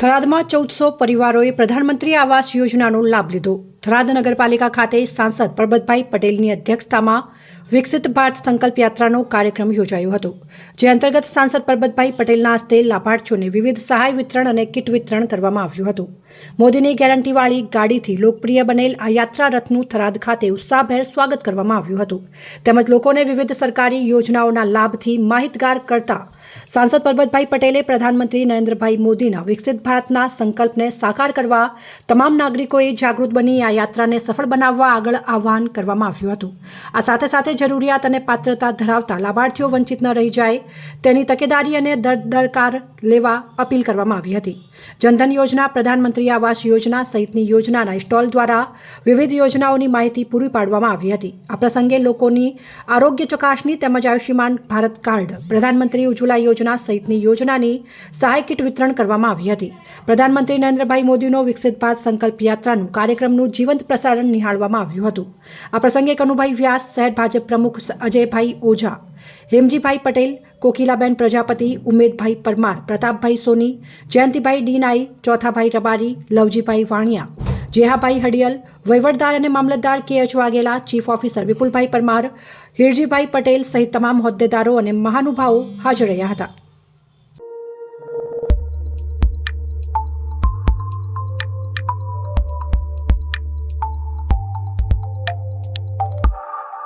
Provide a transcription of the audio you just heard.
થરાદમાં ચૌદસો પરિવારોએ પ્રધાનમંત્રી આવાસ યોજનાનો લાભ લીધો. થરાદ નગરપાલિકા ખાતે સાંસદ પરબતભાઈ પટેલની અધ્યક્ષતામાં વિકસિત ભારત સંકલ્પ યાત્રાનો કાર્યક્રમ યોજાયો હતો, જે અંતર્ગત સાંસદ પરબતભાઈ પટેલના હસ્તે લાભાર્થીઓને વિવિધ સહાય વિતરણ અને કીટ વિતરણ કરવામાં આવ્યું હતું. મોદીની ગેરંટીવાળી ગાડીથી લોકપ્રિય બનેલ આ યાત્રા રથનું થરાદ ખાતે ઉત્સાહભેર સ્વાગત કરવામાં આવ્યું હતું. તેમજ લોકોને વિવિધ સરકારી યોજનાઓના લાભથી માહિતગાર કરતા સાંસદ પરબતભાઈ પટેલે પ્રધાનમંત્રી નરેન્દ્રભાઈ મોદીના વિકસિત ભારતના સંકલ્પને સાકાર કરવા તમામ નાગરિકોએ જાગૃત બની આ યાત્રાને સફળ બનાવવા આગળ આહ્વાન કરવામાં આવ્યું હતું. આ સાથે સાથે જરૂરિયાત અને પાત્રતા ધરાવતા લાભાર્થીઓ વંચિત ન રહી જાય તેની તકેદારી અને દરકાર લેવા અપીલ કરવામાં આવી હતી. જનધન યોજના, પ્રધાનમંત્રી આવાસ યોજના સહિતની યોજનાના સ્ટોલ દ્વારા વિવિધ યોજનાઓની માહિતી પૂરી પાડવામાં આવી હતી. આ પ્રસંગે લોકોની આરોગ્ય ચકાસણી તેમજ આયુષ્યમાન ભારત કાર્ડ, પ્રધાનમંત્રી ઉજ્જવલા યોજના સહિતની યોજનાની સહાય કીટ વિતરણ કરવામાં આવી હતી. પ્રધાનમંત્રી નરેન્દ્રભાઈ મોદીનો વિકસિત ભારત સંકલ્પ યાત્રાનું કાર્યક્રમનું જીવંત પ્રસારણ નિહાળવામાં આવ્યું હતું. આ પ્રસંગે કનુભાઈ વ્યાસ, શહેર ભાજપ પ્રમુખ અજયભાઈ ઓઝા, હેમજીભાઈ પટેલ, કોકિલાબેન પ્રજાપતિ, ઉમેદભાઈ પરમાર, પ્રતાપભાઈ સોની, જયંતિભાઈ ડીનાઈ, ચોથાભાઈ રબારી, લવજીભાઈ વાણિયા, જેહાભાઈ હડિયલ, વહીવટદાર અને મામલતદાર કે H Vaghela, chief officer Vipulbhai Parmar, Hirjibhai Patel સહિત તમામ હોદ્દેદારો અને મહાનુભાવો હાજર રહ્યા હતા.